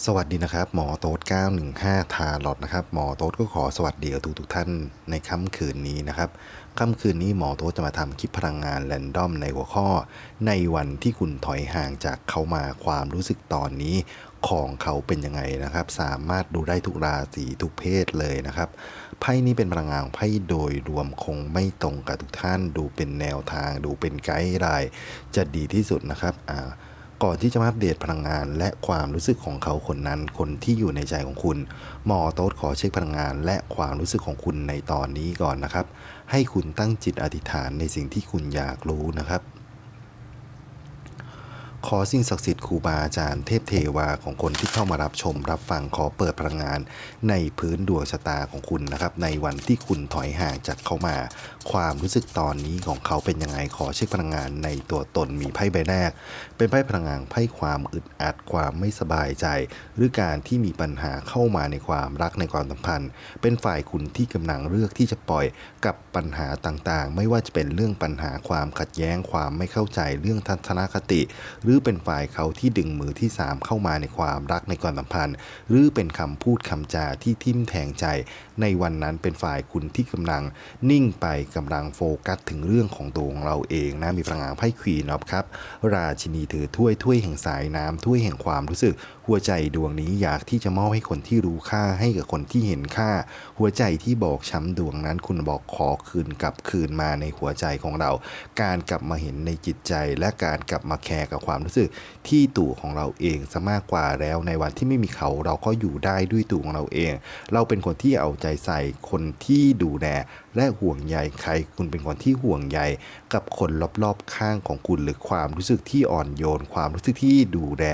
สวัสดีนะครับ หมอโต๊ด915 ทาลอดนะครับ หมอโต๊ดก็ขอสวัสดีกับทุกทุกๆท่านในค่ำคืนนี้นะครับ ค่ำคืนนี้หมอโต๊ดจะมาทำคลิปพลังงานแรนดอมในหัวข้อ ในวันที่คุณถอยห่างจากเขามาความรู้สึกตอนนี้ของเขาเป็นยังไงนะครับ สามารถดูได้ทุกราศีทุกเพศเลยนะครับไพ่นี้เป็นพลังงานไพ่โดยรวมคงไม่ตรงกับทุกท่าน ดูเป็นแนวทาง ดูเป็นไกด์ไลน์จะดีที่สุดนะครับอ่า ก่อนที่จะมาอัปเดตพลังงาน และความรู้สึกของเขาคนนั้น คนที่อยู่ในใจของคุณ หมอโต๊ดขอเช็คพลังงาน และความรู้สึกของคุณในตอนนี้ก่อนนะครับ ให้คุณตั้งจิตอธิษฐานในสิ่งที่คุณอยากรู้นะครับ ขอสิ่งศักดิ์สิทธิ์ครูบาอาจารย์เทพเทวาของคนที่เข้ามารับชมรับฟังขอเปิดพลังงาน ในพื้นดวงชะตาของคุณนะครับ ในวันที่คุณถอยห่างจากเขามา ความรู้สึกตอนนี้ของเขาเป็นยังไงขอเช็คพลังงานในตัวตนมีไพ่ใบแรก เป็นไพ่พลังงานไพ่ความอึดอัดความไม่สบายใจ หรือการที่มีปัญหาเข้ามาในความรักในความสัมพันธ์ เป็นฝ่ายคุณที่กำลังเลือกที่จะปล่อยกับปัญหาต่างๆ ไม่ว่าจะเป็นเรื่องปัญหาความขัดแย้งความไม่เข้าใจเรื่องทัศนคติหรืือเป็นฝ่ายเขาที่ดึงมือที่สามเข้ามาในความรักในความสัมพันธ์ หรือเป็นคำพูดคำจาที่ทิ่มแทงใจในวันนั้นเป็นฝ่ายคุณที่กำลังนิ่งไปกำลังโฟกัสถึงเรื่องของตัวของเราเองนะมีพลังงานไพ่ควีนอฟครับราชินีถือถ้วยถ้วยแห่งสายน้ำถ้วยแห่งความรู้สึก หัวใจดวงนี้อยากที่จะมอบให้คนที่รู้ค่าให้กับคนที่เห็นค่า หัวใจที่บอกช้ำดวงนั้น คุณบอกขอคืนกลับคืนมาในหัวใจของเรา การกลับมาเห็นในจิตใจ และการกลับมาแคร์กับความรู้สึก ที่ตัวของเราเองซะมากกว่าแล้วในวันที่ไม่มีเขาเราก็อยู่ได้ด้วยตัวของเราเอง เราเป็นคนที่เอาใจใส่คนที่ดูแล และห่วงใยใคร คุณเป็นคนที่ห่วงใยกับคนรอบๆข้างของคุณหรือความรู้สึกที่อ่อนโยน ความรู้สึกที่ดูแล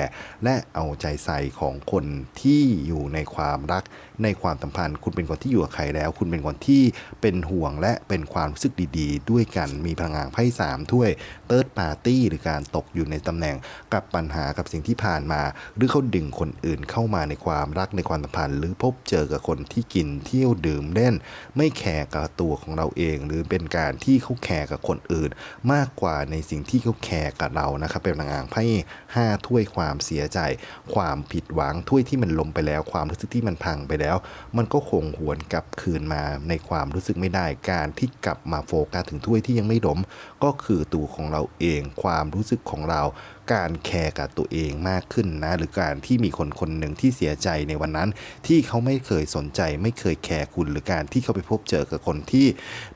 และเอาใจใส่ของคนที่อยู่ในความรัก ในความสัมพันธ์ คุณเป็นคนที่อยู่กับใครแล้ว คุณเป็นคนที่เป็นห่วงและเป็นความรู้สึกดีๆ ด้วยกันมีพลังงานไพ่สามถ้วยเติร์ดปาร์ตี้หรือการตกอยู่ในตำแหน่งกับปัญหากับสิ่งที่ผ่านมา หรือเขาดึงคนอื่นเข้ามาในความรักในความสัมพันธ์ หรือพบเจอกับคนที่กินเที่ยวดื่มเล่น ไม่แคร์กับตัวของเราเอง หรือเป็นการที่เขาแคร์กับคนอื่น มากกว่าในสิ่งที่เขาแคร์กับเรานะครับ เป็นพลังงานไพ่ห้าถ้วยความเสียใจ ความผิดหวังถ้วยที่มันล้มไปแล้ว ความรู้สึกที่มันพังไปแล้ว มันก็คงหวนกลับคืนมาในความรู้สึกไม่ได้การที่กลับมาโฟกัสถึงถ้วยที่ยังไม่ล้มก็คือตัวของเราเอง ความรู้สึกของเรา การแคร์กับตัวเองมากขึ้นนะ หรือการที่มีคนคนหนึ่งที่เสียใจในวันนั้น ที่เขาไม่เคยสนใจ ไม่เคยแคร์คุณ หรือการที่เขาไปพบเจอกับคนที่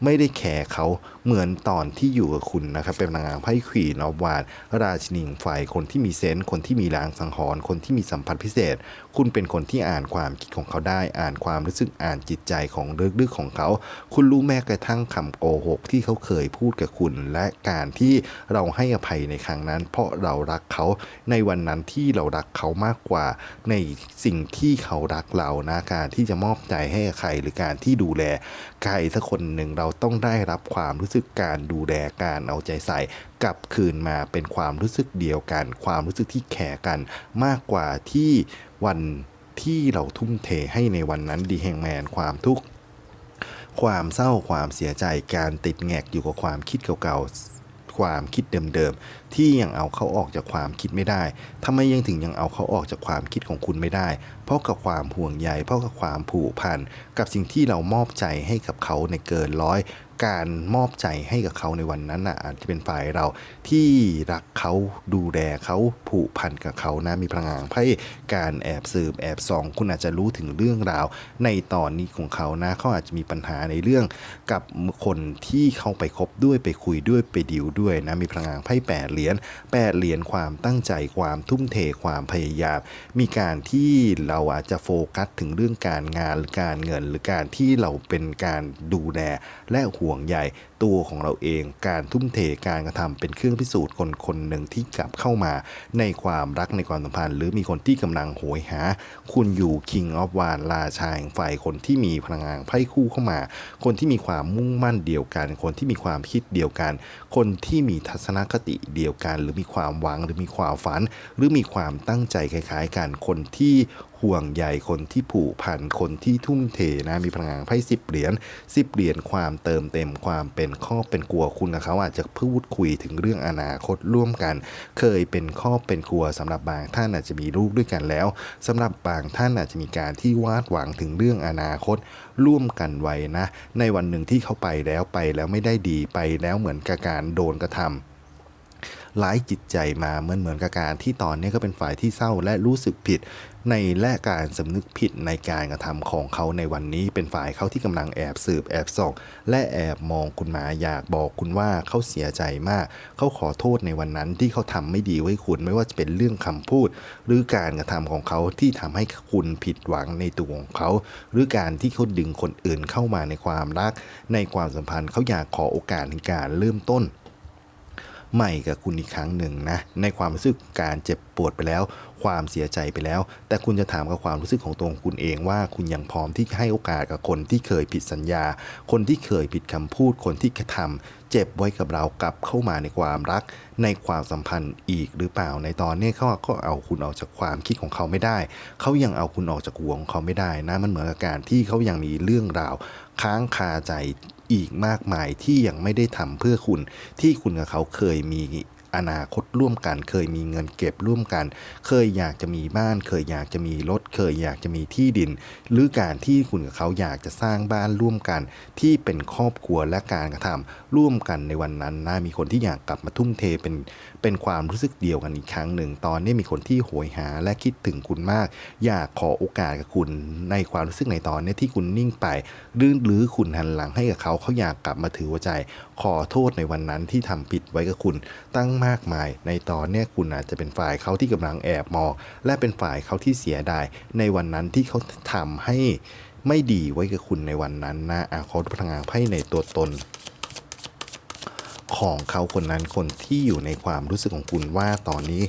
ไม่ได้แคร์เขาเหมือนตอนที่อยู่กับคุณนะครับ เป็นพลังงานไพ่ขวีนอฟวาดราชินีแห่งไฟคนที่มีเซนส์คนที่มีลางสังหรณ์คนที่มีสัมผัสพิเศษ คุณเป็นคนที่อ่านความคิดของเขาได้ อ่านความรู้สึกอ่านจิตใจของลึกๆของเขา คุณรู้แม้กระทั่งคำโกหกที่เขาเคยพูดกับคุณ และการที่เราให้อภัยในครั้งนั้น เพราะเรารักเขา ในวันนั้นที่เรารักเขามากกว่า ในสิ่งที่เขารักเรานะการที่จะมอบใจให้ใครหรือการที่ดูแลใครสักคนหนึ่งเราต้องได้รับความรู้สึกการดูแลการเอาใจใส่กลับคืนมาเป็นความรู้สึกเดียวกัน ความรู้สึกที่แคร์กันมากกว่าที่วันที่เราทุ่มเทให้ในวันนั้นดีแห่งแมนความทุกข์ความเศร้าความเสียใจการติดแงกอยู่กับความคิดเก่าๆ ความคิดเดิมๆที่ยังเอาเขาออกจากความคิดไม่ได้ทำไมยังถึงยังเอาเขาออกจากความคิดของคุณไม่ได้ เพราะกับความห่วงใยเพราะกับความผูกพันกับสิ่งที่เรามอบใจให้กับเขาในเกินร้อย การมอบใจให้กับเขาในวันนั้นน่ะอาจจะเป็นฝ่ายเราที่รักเขาดูแลเขาผูกพันกับเขานะมีพลังงานไพ่การแอบสืบแอบส่อง คุณอาจจะรู้ถึงเรื่องราว ในตอนนี้ของเขานะเขาอาจจะมีปัญหาในเรื่องกับคนที่เขาไปคบด้วยไปคุยด้วยไปดิวด้วยนะมีพลังงานไพ่แปดเหรียญแปดเหรียญความตั้งใจความทุ่มเทความพยายาม มีการที่เราอาจจะโฟกัสถึงเรื่องการงานหรือการเงิน หรือการที่เราเป็นการดูแลและห่วงใย ตัวของเราเอง การทุ่มเทการกระทำเป็นเครื่องพิสูจน์คนคนหนึ่งที่กลับเข้ามาในความรักในความสัมพันธ์ หรือมีคนที่กำลังโหยหา คุณอยู่ King of w a n ราชาแห่งไฟคนที่มีพลังงานไพ่คู่เข้ามา คนที่มีความมุ่งมั่นเดียวกัน คนที่มีความคิดเดียวกัน คนที่มีทัศนคติเดียวกัน หรือมีความหวังหรือมีความฝัน หรือมีความตั้งใจคล้ายๆกันคนที่ห่วงใยคนที่ผูกพันคนที่ทุ่มเทนะมีพลังงานไพ่สิบเหรียญสิบเหรียญความเติมเต็มความเป็นข้อเป็นกลัวคุณกับเขาอาจจะพูดคุยถึงเรื่องอนาคตร่วมกัน เคยเป็นข้อเป็นกลัวสำหรับบางท่านอาจจะมีลูกด้วยกันแล้วสำหรับบางท่านอาจจะมีการที่วาดหวังถึงเรื่องอนาคต ร่วมกันไว้นะ ในวันหนึ่งที่เขาไปแล้วไปแล้วไม่ได้ดีไปแล้วเหมือนกับการโดนกระทำ ร้ายจิตใจมาเหมือนเหมือนกับการที่ตอนนี้ก็เป็นฝ่ายที่เศร้าและรู้สึกผิด ในและการสำนึกผิดในการกระทำของเขาในวันนี้ เป็นฝ่ายเขาที่กำลังแอบสืบแอบส่องและแอบมองคุณมาอยากบอกคุณว่าเขาเสียใจมาก เขาขอโทษในวันนั้นที่เขาทำไม่ดีไว้คุณไม่ว่าจะเป็นเรื่องคำพูด หรือการกระทำของเขาที่ทำให้คุณผิดหวังในตัวของเขา หรือการที่เขาดึงคนอื่นเข้ามาในความรัก ในความสัมพันธ์เขาอยากขอโอกาสในการเริ่มต้น ใหม่กับคุณอีกครั้งหนึ่งนะในความรู้สึกการเจ็บปวดไปแล้ว ความเสียใจไปแล้ว แต่คุณจะถามกับความรู้สึกของตัวคุณเองว่าคุณยังพร้อมที่ให้โอกาสกับคนที่เคยผิดสัญญา คนที่เคยผิดคำพูดคนที่กระทำเจ็บไว้กับเรากลับเข้ามาในความรัก ในความสัมพันธ์อีกหรือเปล่าในตอนนี้เขาก็เอาคุณออกจากความคิดของเขาไม่ได้ เขายังเอาคุณออกจากหัวของเขาไม่ได้นะมันเหมือนกับการที่เขายังมีเรื่องราว ค้างคาใจ อีกมากมายที่ยังไม่ได้ทำเพื่อคุณ ที่คุณกับเขาเคยมีอนาคตร่วมกัน เคยมีเงินเก็บร่วมกัน เคยอยากจะมีบ้าน เคยอยากจะมีรถ เคยอยากจะมีที่ดิน หรือการที่คุณกับเขาอยากจะสร้างบ้านร่วมกัน ที่เป็นครอบครัวและการกระทำร่วมกันในวันนั้นนะมีคนที่อยากกลับมาทุ่มเทเป็น เป็นความรู้สึกเดียวกันอีกครั้งหนึ่ง ตอนนี้มีคนที่โหยหาและคิดถึงคุณมาก อยากขอโอกาสกับคุณในความรู้สึกในตอนนี้ที่คุณนิ่งไปหรือหรือคุณหันหลังให้กับเขาเขาอยากกลับมาถือหัวใจ ขอโทษในวันนั้นที่ทำผิดไว้กับคุณ ตั้งมากมาย ในตอนนี้คุณอาจจะเป็นฝ่ายเขาที่กำลังแอบมองและเป็นฝ่ายเขาที่เสียดายในวันนั้นที่เขาทำให้ไม่ดีไว้กับคุณในวันนั้นนะอาขอพลังงานไพ่ในตัวตน ของเขาคนนั้นคนที่อยู่ในความรู้สึกของคุณว่าตอนนี้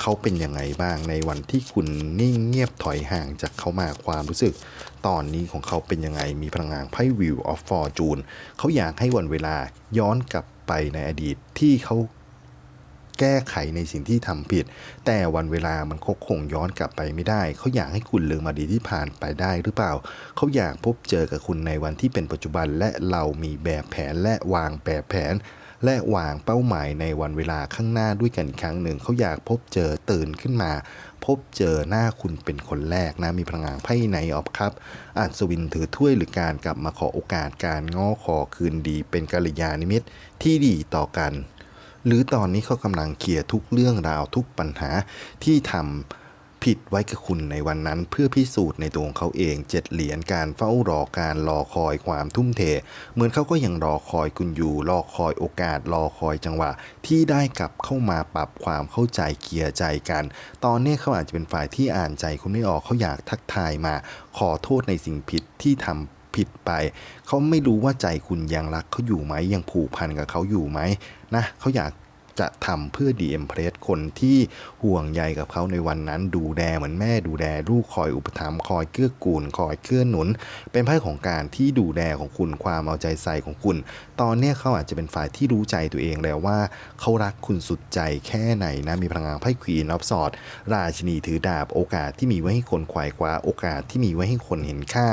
เขาเป็นยังไงบ้างในวันที่คุณนิ่งเงียบถอยห่างจากเขามาความรู้สึก ตอนนี้ของเขาเป็นยังไงมีพลังงานไพ่วิวออฟฟอร์จูนเขาอยากให้วันเวลาย้อนกลับไปในอดีตที่เขาแก้ไขในสิ่งที่ทำผิด แต่วันเวลามันคงคงย้อนกลับไปไม่ได้ เขาอยากให้คุณลืมอดีตที่ผ่านไปได้หรือเปล่า เขาอยากพบเจอกับคุณในวันที่เป็นปัจจุบันและเรามีแบบแผนและวางแบบแผน และวางเป้าหมายในวันเวลาข้างหน้าด้วยกันอีกครั้งหนึ่ง เขาอยากพบเจอตื่นขึ้นมา พบเจอหน้าคุณเป็นคนแรกนะ มีพลังงานไพ่ในออฟครับอาจสวินถือถ้วยหรือการกลับมาขอโอกาสการง้อขอคืนดี เป็นกัลยาณมิตรที่ดีต่อกัน หรือตอนนี้เขากำลังเคลียร์ทุกเรื่องราวทุกปัญหาที่ทำ ผิดไว้กับคุณในวันนั้น เพื่อพิสูจน์ในตัวของเขาเองเจ็ดเหรียญการเฝ้ารอการรอคอยความทุ่มเท เหมือนเขาก็ยังรอคอยคุณอยู่ รอคอยโอกาสรอคอยจังหวะ ที่ได้กลับเข้ามาปรับความเข้าใจเคลียร์ใจกัน ตอนนี้เขาอาจจะเป็นฝ่ายที่อ่านใจคุณไม่ออกเขาอยากทักทายมา ขอโทษในสิ่งผิดที่ทำผิดไป เขาไม่รู้ว่าใจคุณยังรักเขาอยู่ไหมยังผูกพันกับเขาอยู่ไหมนะเขาอยาก จะทำเพื่อดีเอ็มเพรสคนที่ห่วงใยกับเขาในวันนั้นดูแลเหมือนแม่ดูแลลูกคอยอุปถัมภ์คอยเกื้อกูลคอยเกื้อหนุน เป็นไพ่ของการที่ดูแลของคุณความเอาใจใส่ของคุณ ตอนนี้เขาอาจจะเป็นฝ่ายที่รู้ใจตัวเองแล้วว่า เขารักคุณสุดใจแค่ไหนนะมีพลังงานไพ่ควีนออฟสอด ราชินีถือดาบโอกาสที่มีไว้ให้คนขวายคว้าโอกาสที่มีไว้ให้คนเห็นค่า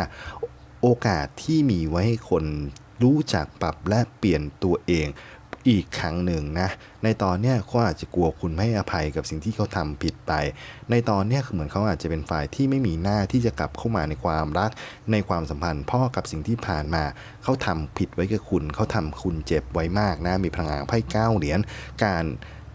โอกาสที่มีไว้ให้คนรู้จักปรับและเปลี่ยนตัวเอง อีกครั้งหนึ่งนะ ในตอนเนี้ยเขาอาจจะกลัวคุณไม่ให้อภัยกับสิ่งที่เขาทำผิดไป ในตอนเนี้ยคือเหมือนเขาอาจจะเป็นฝ่ายที่ไม่มีหน้าที่จะกลับเข้ามาในความรัก ในความสัมพันธ์พ่อกับสิ่งที่ผ่านมา เขาทำผิดไว้กับคุณ เขาทำคุณเจ็บไว้มากนะ มีพลังงานไพ่เก้าเหรียญการ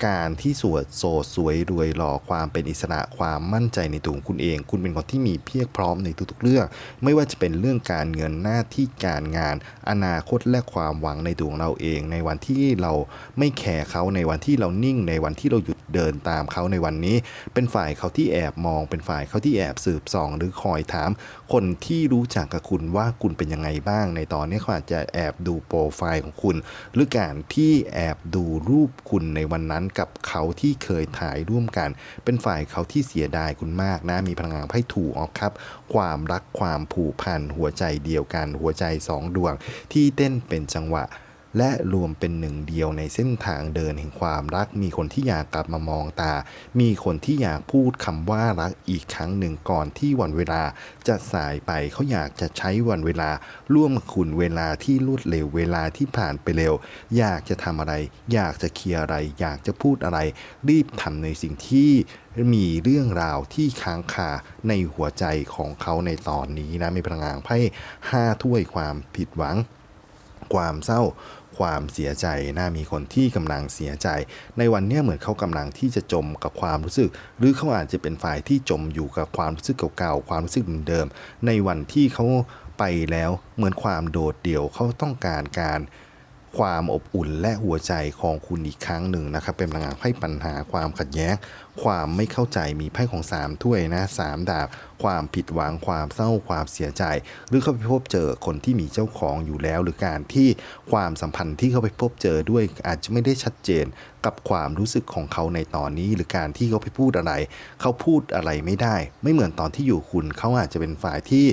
การที่สวดโสดสวยรวยหล่อความเป็นอิสระความมั่นใจในตัวของคุณเอง คุณเป็นคนที่มีเพียรพร้อมในทุกๆเรื่อง ไม่ว่าจะเป็นเรื่องการเงินหน้าที่การงาน อนาคตและความหวังในตัวของเราเอง ในวันที่เราไม่แคร์เขาในวันที่เรานิ่ง ในวันที่เราหยุดเดินตามเขาในวันนี้ เป็นฝ่ายเขาที่แอบมอง เป็นฝ่ายเขาที่แอบสืบส่อง หรือคอยถาม คนที่รู้จักกับคุณว่าคุณเป็นยังไงบ้าง ในตอนนี้เขาอาจจะแอบดูโปรไฟล์ของคุณ หรือการที่แอบดูรูปคุณในวันนั้นกับเขาที่เคยถ่ายร่วมกัน เป็นฝ่ายเขาที่เสียดายคุณมากนะ มีพลังงานไพ่ถูกออกครับ ความรักความผูกพันหัวใจเดียวกัน หัวใจสองดวงที่เต้นเป็นจังหวะ และรวมเป็นหนึ่งเดียวในเส้นทางเดินแห่งความรัก มีคนที่อยากกลับมามองตา มีคนที่อยากพูดคำว่ารักอีกครั้งหนึ่งก่อนที่วันเวลาจะสายไปเขาอยากจะใช้วันเวลา ร่วมคุณเวลาที่รวดเร็วเวลาที่ผ่านไปเร็ว อยากจะทำอะไร อยากจะเคลียร์อะไร อยากจะพูดอะไร รีบทำในสิ่งที่มีเรื่องราวที่ค้างคาในหัวใจของเขาในตอนนี้นะมีพลังงานไพ่ห้าถ้วยความผิดหวัง ความเศร้า ความเสียใจน่ามีคนที่กำลังเสียใจ ในวันนี้เหมือนเขากำลังที่จะจมกับความรู้สึก หรือเขาอาจจะเป็นฝ่ายที่จมอยู่กับความรู้สึกเก่าๆความรู้สึกเดิมๆในวันที่เขาไปแล้วเหมือนความโดดเดี่ยวเขาต้องการการ ความอบอุ่นและหัวใจของคุณอีกครั้งหนึ่งนะครับ เป็นพลังงานไพ่ปัญหาความขัดแย้ง ความไม่เข้าใจมีไพ่ของสามถ้วยนะสามดาบ ความผิดหวังความเศร้าความเสียใจ หรือเขาไปพบเจอคนที่มีเจ้าของอยู่แล้ว หรือการที่ความสัมพันธ์ที่เขาไปพบเจอด้วยอาจจะไม่ได้ชัดเจนกับความรู้สึกของเขาในตอนนี้ หรือการที่เขาไปพูดอะไร เขาพูดอะไรไม่ได้ ไม่เหมือนตอนที่อยู่คุณเขาอาจจะเป็นฝ่ายที่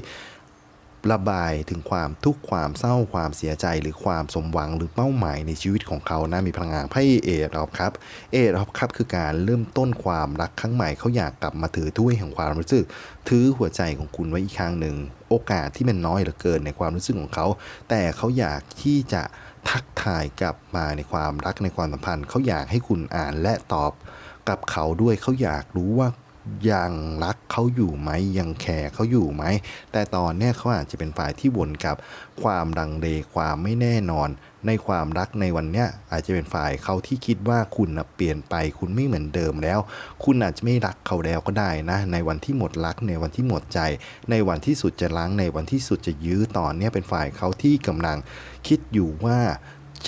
ระบายถึงความทุกข์ความเศร้าความเสียใจหรือความสมหวังหรือเป้าหมายในชีวิตของเขานะมีพลังงานไพ่เอรอบครับเอรอบครับคือการเริ่มต้นความรักครั้งใหม่เขาอยากกลับมาถือถ้วยแห่งความรู้สึก ถือหัวใจของคุณไว้อีกครั้งหนึ่งโอกาสที่มันน้อยเหลือเกินในความรู้สึกของเขา แต่เขาอยากที่จะทักทายกลับมาในความรักในความสัมพันธ์เขาอยากให้คุณอ่านและตอบกับเขาด้วยเขาอยากรู้ว่า ยังรักเขาอยู่ไหมยังแคร์เขาอยู่ไหม แต่ตอนเนี้ยเขาอาจจะเป็นฝ่ายที่วนกับความดังเลความไม่แน่นอน ในความรักในวันเนี้ยอาจจะเป็นฝ่ายเขาที่คิดว่าคุณนะเปลี่ยนไป คุณไม่เหมือนเดิมแล้ว คุณอาจจะไม่รักเขาแล้วก็ได้นะ ในวันที่หมดรักในวันที่หมดใจ ในวันที่สุดจะล้างในวันที่สุดจะยื้อตอนเนี้ยเป็นฝ่ายเขาที่กำลังคิดอยู่ว่า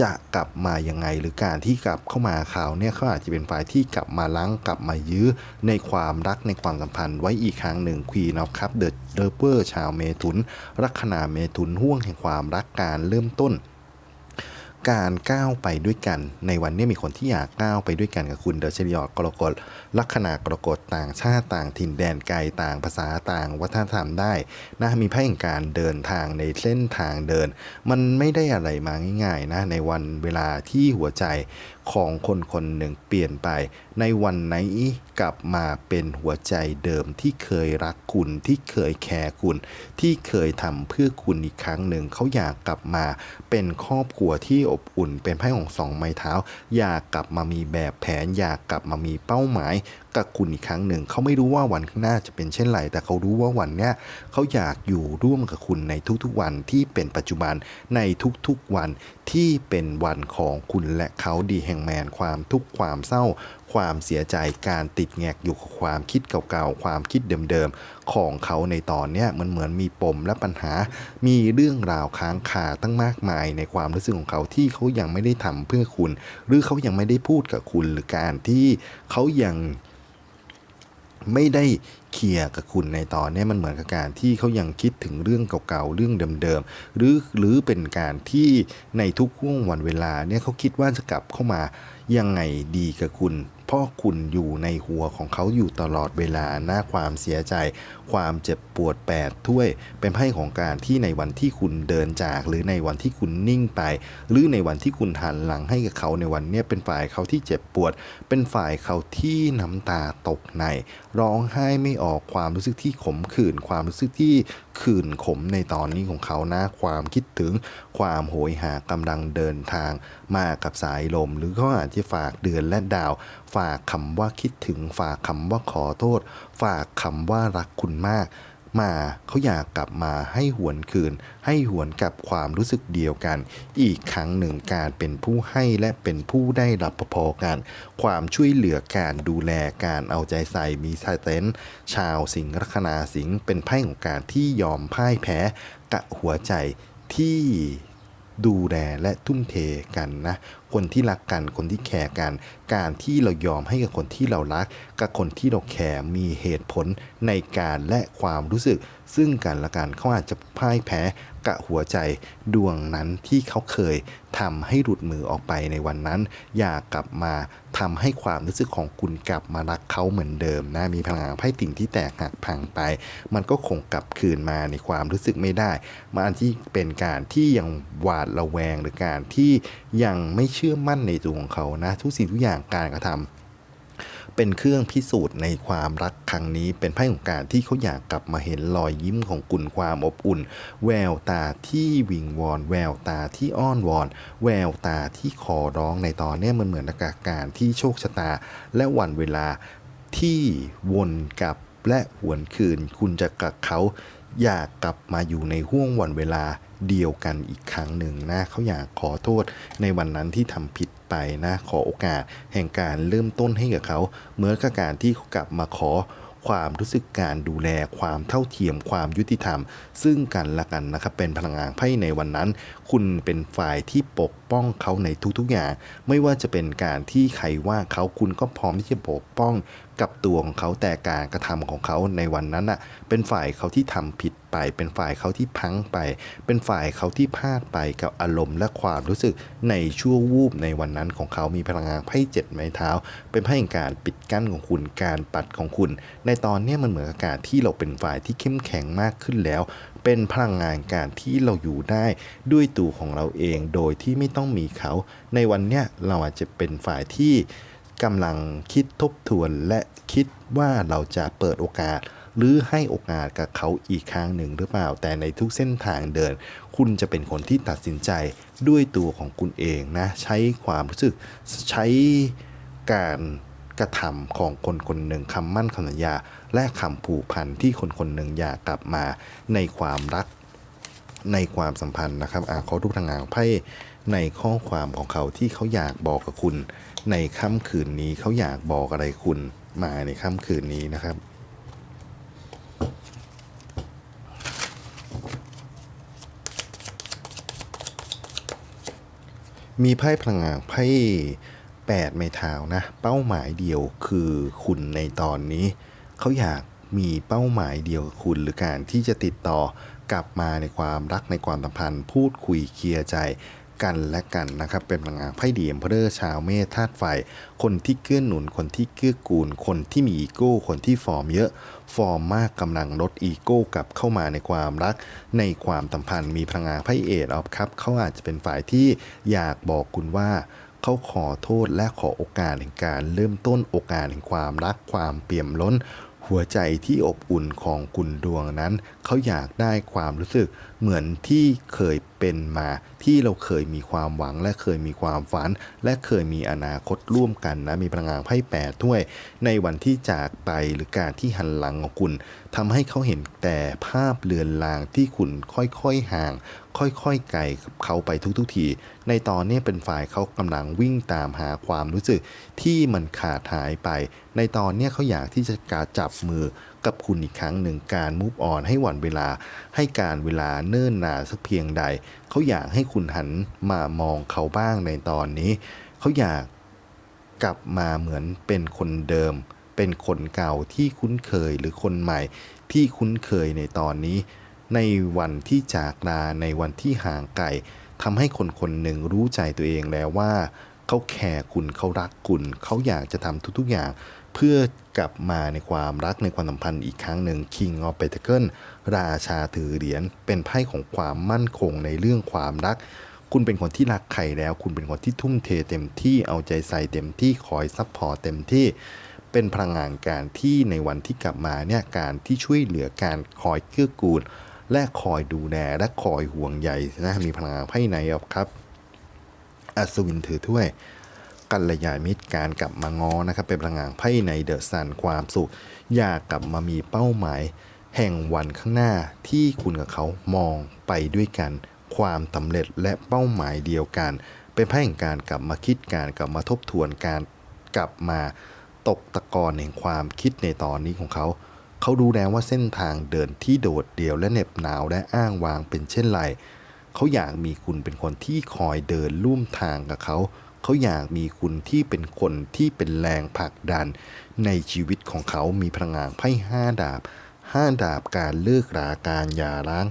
จะกลับมายังไง หรือการที่กลับเข้ามาเขาวเนี่ยเขาอาจจะเป็นฝ่ายที่กลับมาล้างกลับมายื้อในความรักในความสัมพันธ์ไว้อีกครั้งหนึ่งควีนอฟคับเดอะเดอร์เปอร์ชาวเมถุนลัคนาเมถุนห่วงแห่งความรักการเริ่มต้น การก้าวไปด้วยกันในวันนี้มีคนที่อยากก้าวไปด้วยกันกับคุณเดชริยอดกรกฎลัคณากรกฎต่างชาติต่างถิ่นแดนไกลต่างภาษาต่างวัฒนธรรมได้นะมีไพ่แห่งการเดินทางในเส้นทางเดิน มันไม่ได้อะไรมาง่ายๆนะในวันเวลาที่หัวใจ ของคนคนหนึ่งเปลี่ยนไป ในวันไหนกลับมาเป็นหัวใจเดิมที่เคยรักคุณที่เคยแคร์คุณ ที่เคยทำเพื่อคุณอีกครั้งหนึ่งเขาอยากกลับมาเป็นครอบครัวที่อบอุ่น เป็นไพ่ของสองไม้เท้า อยากกลับมามีแบบแผน อยากกลับมามีเป้าหมายกับคุณอีกครั้งหนึ่ง เขาไม่รู้ว่าวันข้างหน้าจะเป็นเช่นไร แต่เขารู้ว่าวันเนี้ยเขาอยากอยู่ร่วมกับคุณในทุกๆวันที่เป็นปัจจุบันในทุกๆวันที่เป็นวันของคุณและเขาดีแห่งแมนความทุกข์ความเศร้า ความเสียใจการติดแงกอยู่กับความคิดเก่าๆความคิดเดิมๆของเขาในตอนเนี้ยมันเหมือนมีปมและปัญหา มีเรื่องราวค้างคาตั้งมากมายในความรู้สึกของเขาที่เขายังไม่ได้ทำเพื่อคุณ หรือเขายังไม่ได้พูดกับคุณหรือการที่เขายัง ไม่ได้เคลียร์กับคุณในตอนนี้มันเหมือนกับการที่เขายังคิดถึงเรื่องเก่าๆเรื่องเดิมๆหรือหรือเป็นการที่ในทุกห่วงวันเวลาเนี่ยเขาคิดว่าจะกลับเข้ามายังไงดีกับคุณ พราะคุณอยู่ในหัวของเขาอยู่ตลอดเวลาหน้าความเสียใจ ความเจ็บปวดแปดถ้วย เป็นไพ่ของการที่ในวันที่คุณเดินจาก หรือในวันที่คุณนิ่งไป หรือในวันที่คุณหันหลังให้กับเขาในวันนี้เป็นฝ่ายเขาที่เจ็บปวด เป็นฝ่ายเขาที่น้ำตาตกใน ร้องไห้ไม่ออกความรู้สึกที่ขมขื่นความรู้สึกที่ขื่นขมในตอนนี้ของเขานะความคิดถึงความโหยหากำลังเดินทางมากับสายลม หรือเขาอาจจะฝากเดือนและดาว ฝากคำว่าคิดถึง ฝากคำว่าขอโทษ ฝากคำว่ารักคุณมาก มาเขาอยากกลับมาให้หวนคืน ให้หวนกับความรู้สึกเดียวกัน อีกครั้งหนึ่งการเป็นผู้ให้และเป็นผู้ได้รับพอๆกัน ความช่วยเหลือการดูแลการเอาใจใส่มีไซเตนชาวสิงห์ลัคนาสิงห์เป็นไพ่ของการที่ยอมพ่ายแพ้กะหัวใจที่ ดูแลและทุ่มเทกันนะ คนที่รักกันคนที่แคร์กัน การที่เรายอมให้กับคนที่เรารัก กับคนที่เราแคร์มีเหตุผลในการและความรู้สึก ซึ่งกันและกันเขาอาจจะพ่ายแพ้ กับหัวใจดวงนั้นที่เขาเคยทำให้หลุดมือออกไปในวันนั้น อย่ากลับมาทำให้ความรู้สึกของคุณกลับมารักเขาเหมือนเดิมนะมีพลังไพ่ติ่งที่แตกหักพังไป มันก็คงกลับคืนมาในความรู้สึกไม่ได้มาอันที่เป็นการที่ยังหวาดระแวงหรือการที่ยังไม่เชื่อมั่นในตัวของเขานะ ทุกสิ่งทุกอย่างการกระทำ เป็นเครื่องพิสูจน์ในความรักครั้งนี้ เป็นไพ่ของการที่เขาอยากกลับมาเห็นรอยยิ้มของคุณความอบอุ่น แววตาที่วิงวอน แววตาที่อ้อนวอน แววตาที่ขอร้องในตอนนี้มันเหมือนอากับการที่โชคชะตา และวันเวลาที่วนกลับและหวนคืน คุณจะกับเขาอยากกลับมาอยู่ในห่วงวันเวลา เดียวกันอีกครั้งหนึ่งนะเขาอยากขอโทษในวันนั้นที่ทำผิดไปนะขอโอกาสแห่งการเริ่มต้นให้กับเขาเหมือนกับการที่กลับมาขอความรู้สึกการดูแลความเท่าเทียมความยุติธรรม ซึ่งกันและกันนะครับเป็นพลังงานไพ่ในวันนั้น คุณเป็นฝ่ายที่ปก ป้องเขาในทุกๆอย่าง ไม่ว่าจะเป็นการที่ใครว่าเขาคุณก็พร้อมที่จะปกป้องกับตัวของเขาแต่การกระทำของเขาในวันนั้นน่ะ เป็นฝ่ายเขาที่ทำผิดไป เป็นฝ่ายเขาที่พังไป เป็นฝ่ายเขาที่พลาดไปกับอารมณ์และความรู้สึกในชั่ววูบในวันนั้นของเขามีพลังงานไพ่เจ็ดไม้เท้า เป็นไพ่แห่งการปิดกั้นของคุณการปัดของคุณ ในตอนนี้มันเหมือนกับการที่เราเป็นฝ่ายที่เข้มแข็งมากขึ้นแล้ว เป็นพลังงานการที่เราอยู่ได้ด้วยตัวของเราเองโดยที่ไม่ต้อง้องมีเขา ในวันเนี้ยเราอาจจะเป็นฝ่ายที่กำลังคิดทบทวนและคิดว่าเราจะเปิดโอกาส หรือให้โอกาสกับเขาอีกครั้งหนึ่งหรือเปล่า แต่ในทุกเส้นทางเดิน คุณจะเป็นคนที่ตัดสินใจด้วยตัวของคุณเองนะ ใช้ความรู้สึกใช้การกระทำของคนคนหนึ่งคำมั่นคำสัญญา และคำผูกพันที่คนคนหนึ่งอยากกลับมาในความรักในความสัมพันธ์นะครับอาขอรูปทางงานไพ่ ในข้อความของเขาที่เขาอยากบอกกับคุณ ในค่ำคืนนี้เขาอยากบอกอะไรคุณมาในค่ำคืนนี้นะครับมีไพ่พลังงานไพ่แปดไม้เท้านะ เป้าหมายเดียวคือคุณในตอนนี้ เขาอยากมีเป้าหมายเดียวกับคุณหรือการที่จะติดต่อกลับมาในความรักในความสัมพันธ์ พูดคุยเคลียร์ใจ กันและกันนะครับ เป็นพลังงานไพ่ดีเอ็มเพอร์ชาวเมธาตุไฟ คนที่เกื้อหนุน คนที่เกื้อกูล คนที่มีอีโก้ คนที่ฟอร์มเยอะ ฟอร์มมากกำลังลดอีโก้กลับเข้ามาในความรัก ในความสัมพันธ์มีพลังงานไพ่เอทออฟครับเขาอาจจะเป็นฝ่ายที่อยากบอกคุณว่าเขาขอโทษและขอโอกาสแห่งการเริ่มต้นโอกาสแห่งความรักความเปี่ยมล้น หัวใจที่อบอุ่นของคุณดวงนั้น เขาอยากได้ความรู้สึกเหมือนที่เคยเป็นมาที่เราเคยมีความหวัง และเคยมีความฝัน และเคยมีอนาคตร่วมกันนะมีพลังงานไพ่แปดถ้วย ในวันที่จากไปหรือการที่หันหลังของคุณทำให้เขาเห็นแต่ภาพเลือนลางที่คุณค่อยๆห่าง ค่อยๆไกลกับเขาไปทุกๆที ในตอนนี้เป็นฝ่ายเขากำลังวิ่งตามหาความรู้สึกที่มันขาดหายไป ในตอนนี้เขาอยากที่จะการจับมือกับคุณอีกครั้งหนึ่งการมูฟออนให้หวันเวลา ให้การเวลาเนิ่นนานสักเพียงใด เขาอยากให้คุณหันมามองเขาบ้างในตอนนี้ เขาอยากกลับมาเหมือนเป็นคนเดิม เป็นคนเก่าที่คุ้นเคยหรือคนใหม่ที่คุ้นเคยในตอนนี้ ในวันที่จากลาในวันที่ห่างไกลทำให้คนคนหนึ่งรู้ใจตัวเองแล้วว่าเขาแคร์คุณเขารักคุณเขาอยากจะทำทุกๆอย่าง เพื่อกลับมาในความรักในความสัมพันธ์อีกครั้งหนึ่ง King of Pentacle ราชาถือเหรียญเป็นไพ่ของความมั่นคงในเรื่องความรัก คุณเป็นคนที่รักใครแล้ว คุณเป็นคนที่ทุ่มเทเต็มที่เอาใจใส่เต็มที่คอยซัพพอร์ตเต็มที่ เป็นพลังงานการที่ในวันที่กลับมาเนี่ยการที่ช่วยเหลือการคอยเกื้อกูล และคอยดูแลและคอยห่วงใยนะมีพลังงานไพ่ในครับอัศวินถือถ้วยกัลยาณมิตรการกลับมางอนะครับ เป็นพลังงานไพ่ในเดอะซันความสุข อยากกลับมามีเป้าหมาย แห่งวันข้างหน้าที่คุณกับเขามองไปด้วยกัน ความสำเร็จและเป้าหมายเดียวกัน เป็นไพ่แห่งการกลับมาคิดการกลับมาทบทวนการกลับมา ตกตะกอนแห่งความคิดในตอนนี้ของเขา เขารู้แล้วว่าเส้นทางเดินที่โดดเดี่ยวและเหน็บหนาวและอ้างวางเป็นเช่นไรเขาอยากมีคุณเป็นคนที่คอยเดินร่วมทางกับเขา เขาอยากมีคุณที่เป็นคนที่เป็นแรงผลักดัน ในชีวิตของเขามีพลังงานไพ่ห้าดาบห้าดาบการเลิกราการยาร้าง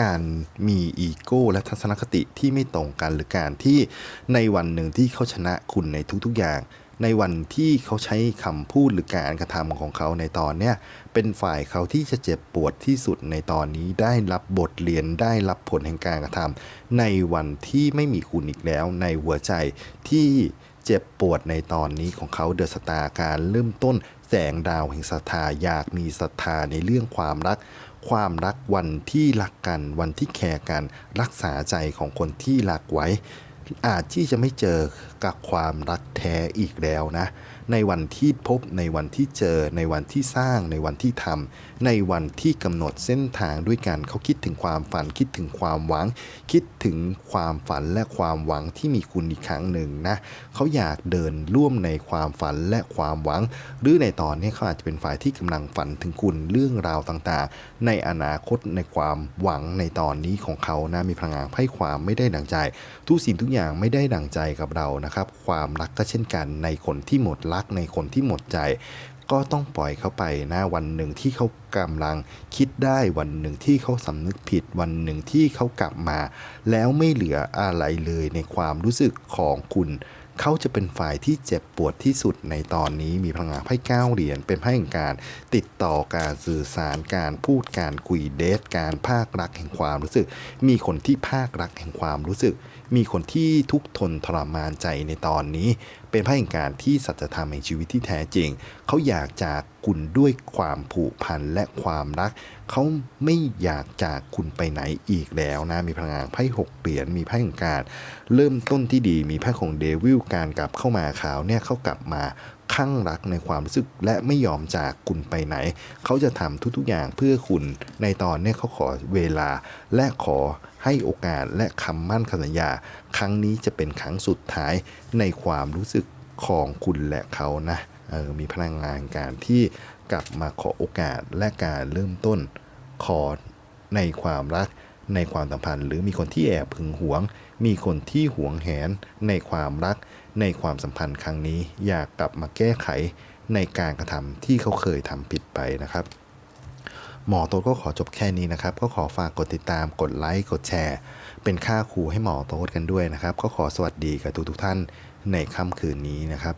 การมีอีโก้และทัศนคติที่ไม่ตรงกันหรือการที่ในวันหนึ่งที่เขาชนะคุณในทุกๆอย่าง ในวันที่เขาใช้คำพูดหรือการกระทำของเขาในตอนเนี้ยเป็นฝ่ายเขาที่จะเจ็บปวดที่สุดในตอนนี้ได้รับบทเรียนได้รับผลแห่งการกระทำในวันที่ไม่มีคุณอีกแล้วในหัวใจที่เจ็บปวดในตอนนี้ของเขาเดอะสตาร์การเริ่มต้นแสงดาวแห่งศรัทธาอยากมีศรัทธาในเรื่องความรัก ความรักวันที่รักกันวันที่แคร์กัน รักษาใจของคนที่รักไว้ อาจที่จะไม่เจอกับความรักแท้อีกแล้วนะ ในวันที่พบในวันที่เจอ ในวันที่สร้าง ในวันที่ทำในวันที่กำหนดเส้นทางด้วยกันเขาคิดถึงความฝันคิดถึงความหวัง คิดถึงความฝันและความหวังที่มีคุณอีกครั้งหนึ่งนะเขาอยากเดินร่วมในความฝันและความหวัง หรือในตอนนี้เขาอาจจะเป็นฝ่ายที่กำลังฝันถึงคุณเรื่องราวต่างๆ ในอนาคตในความหวังในตอนนี้ของเขานะมีพลังงานไพ่ความไม่ได้ดังใจ ทุกสิ่งทุกอย่างอย่างไม่ได้ดังใจกับเรานะครับ ความรักก็เช่นกันในคนที่หมดรักในคนที่หมดใจ ก็ต้องปล่อยเขาไปนะวันหนึ่งที่เขากำลังคิดได้วันหนึ่งที่เขาสำนึกผิดวันหนึ่งที่เขากลับมา แล้วไม่เหลืออะไรเลยในความรู้สึกของคุณเขาจะเป็นฝ่ายที่เจ็บปวดที่สุดในตอนนี้มีพลังงานไพ่เก้าเหรียญเป็นไพ่แห่งการ ติดต่อการสื่อสารการพูดการคุยเดทการภาครักแห่งความรู้สึก มีคนที่ภาครักแห่งความรู้สึก มีคนที่ทุกทนทรมานใจในตอนนี้ เป็นพระแห่งการที่สัจธรรมแห่งชีวิตที่แท้จริง เขาอยากจากคุณด้วยความผูกพันและความรัก เขาไม่อยากจากคุณไปไหนอีกแล้วนะ มีพลังงานไพ่หกเหรียญมีไพ่แห่งการ เริ่มต้นที่ดีมีไพ่ของเดวิลการกลับเข้ามาขาวเนี่ยเขากลับมา ข้างรักในความรู้สึกและไม่ยอมจากคุณไปไหน เขาจะทำทุกๆอย่างเพื่อคุณในตอนนี้เขาขอเวลา และขอให้โอกาสและคำมั่นคำสัญญา ครั้งนี้จะเป็นครั้งสุดท้ายในความรู้สึกของคุณและเขานะออมีพลังงานการที่กลับมาขอโอกาสและการเริ่มต้น ขอในความรักในความสัมพันธ์ หรือมีคนที่แอบหึงหวง มีคนที่หวงแหนในความรัก ในความสัมพันธ์ครั้งนี้ อยากกลับมาแก้ไขในการกระทำที่เขาเคยทำผิดไปนะครับ หมอโต๊ดก็ขอจบแค่นี้นะครับ ก็ขอฝากกดติดตามกดไลค์กดแชร์ เป็นค่าครูให้หมอโต๊ดกันด้วยนะครับ ก็ขอสวัสดีกับทุกๆท่านในค่ำคืนนี้นะครับ